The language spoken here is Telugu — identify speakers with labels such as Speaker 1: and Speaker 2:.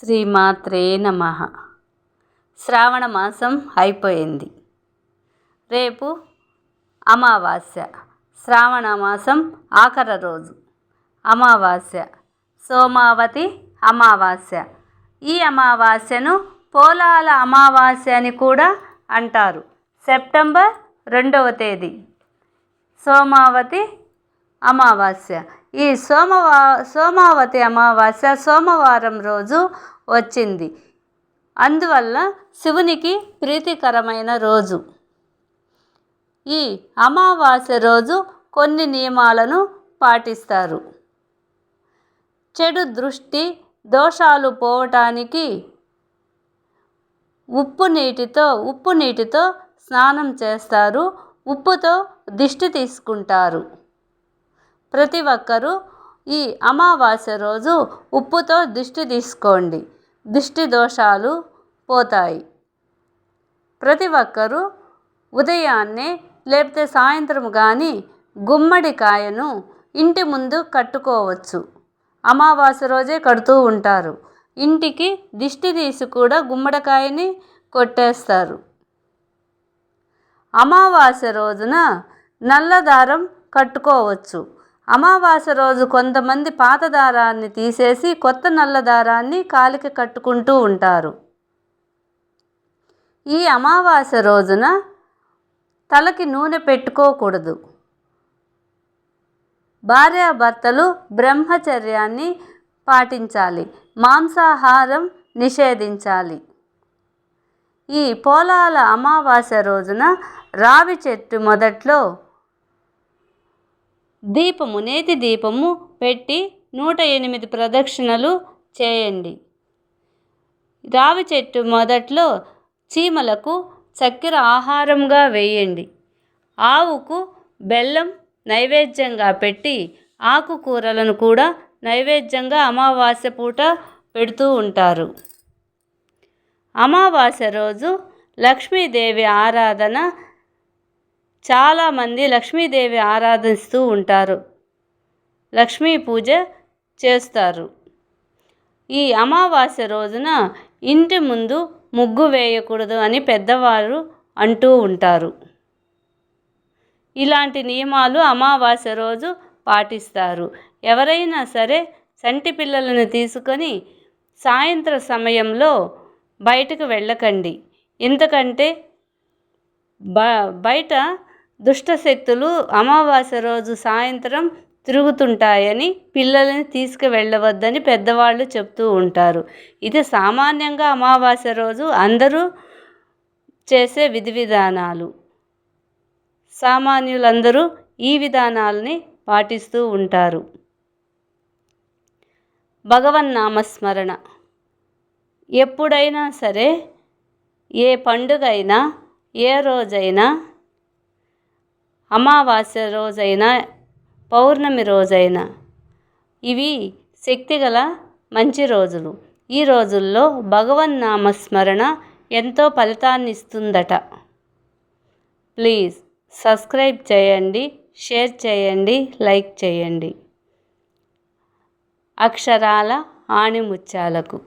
Speaker 1: శ్రీమాత్రే నమ. శ్రావణ మాసం అయిపోయింది. రేపు అమావాస్య శ్రావణ మాసం ఆఖరి రోజు. అమావాస్య సోమావతి అమావాస్య. ఈ అమావాస్యను పోలాల అమావాస్య అని కూడా అంటారు. సెప్టెంబర్ రెండవ తేదీ. సోమావతి అమావాస్య. ఈ సోమవా సోమావతి అమావాస్య సోమవారం రోజు వచ్చింది. అందువల్ల శివునికి ప్రీతికరమైన రోజు. ఈ అమావాస్య రోజు కొన్ని నియమాలను పాటిస్తారు. చెడు దృష్టి దోషాలు పోవటానికి ఉప్పు నీటితో ఉప్పు నీటితో స్నానం చేస్తారు. ఉప్పుతో దిష్టి తీసుకుంటారు. ప్రతి ఒక్కరూ ఈ అమావాస్య రోజు ఉప్పుతో దిష్టి తీసుకోండి. దిష్టి దోషాలు పోతాయి. ప్రతి ఒక్కరూ ఉదయాన్నే లేకపోతే సాయంత్రం కానీ గుమ్మడికాయను ఇంటి ముందు కట్టుకోవచ్చు. అమావాస్య రోజే కడుతూ ఉంటారు. ఇంటికి దిష్టి తీసి కూడా గుమ్మడికాయని కొట్టేస్తారు. అమావాస్య రోజున నల్ల దారం కట్టుకోవచ్చు. అమావాస్య రోజు కొంతమంది పాత దారాన్ని తీసేసి కొత్త నల్ల దారాన్ని కాలికి కట్టుకుంటూ ఉంటారు. ఈ అమావాస్య రోజున తలకి నూనె పెట్టుకోకూడదు. భార్యాభర్తలు బ్రహ్మచర్యాన్ని పాటించాలి. మాంసాహారం నిషేధించాలి. ఈ పోలాల అమావాస్య రోజున రావి చెట్టు మొదట్లో దీపము నేతి దీపము పెట్టి నూట ఎనిమిది ప్రదక్షిణలు చేయండి. రావి చెట్టు మొదట్లో చీమలకు చక్కెర ఆహారంగా వేయండి. ఆవుకు బెల్లం నైవేద్యంగా పెట్టి ఆకుకూరలను కూడా నైవేద్యంగా అమావాస్య పూట పెడుతూ ఉంటారు. అమావాస్య రోజు లక్ష్మీదేవి ఆరాధన చాలామంది లక్ష్మీదేవి ఆరాధిస్తూ ఉంటారు. లక్ష్మీ పూజ చేస్తారు. ఈ అమావాస్య రోజున ఇంటి ముందు ముగ్గు వేయకూడదు అని పెద్దవారు అంటూ ఉంటారు. ఇలాంటి నియమాలు అమావాస్య రోజు పాటిస్తారు. ఎవరైనా సరే సంటి పిల్లలను తీసుకొని సాయంత్ర సమయంలో బయటకు వెళ్ళకండి. ఎందుకంటే బ బయట దుష్టశక్తులు అమావాస్య రోజు సాయంత్రం తిరుగుతుంటాయని పిల్లల్ని తీసుకువెళ్ళవద్దని పెద్దవాళ్ళు చెప్తూ ఉంటారు. ఇది సామాన్యంగా అమావాస్య రోజు అందరూ చేసే విధి విధానాలు. సామాన్యులందరూ ఈ విధానాలని పాటిస్తూ ఉంటారు. భగవన్నామస్మరణ ఎప్పుడైనా సరే ఏ పండుగ అయినా ఏ రోజైనా అమావాస్య రోజైనా పౌర్ణమి రోజైనా ఇవి శక్తిగల మంచి రోజులు. ఈ రోజుల్లో భగవన్నామస్మరణ ఎంతో ఫలితాన్ని ఇస్తుందట ప్లీజ్ సబ్స్క్రైబ్ చేయండి షేర్ చేయండి లైక్ చేయండి. అక్షరాల ఆణిముత్యాలకు.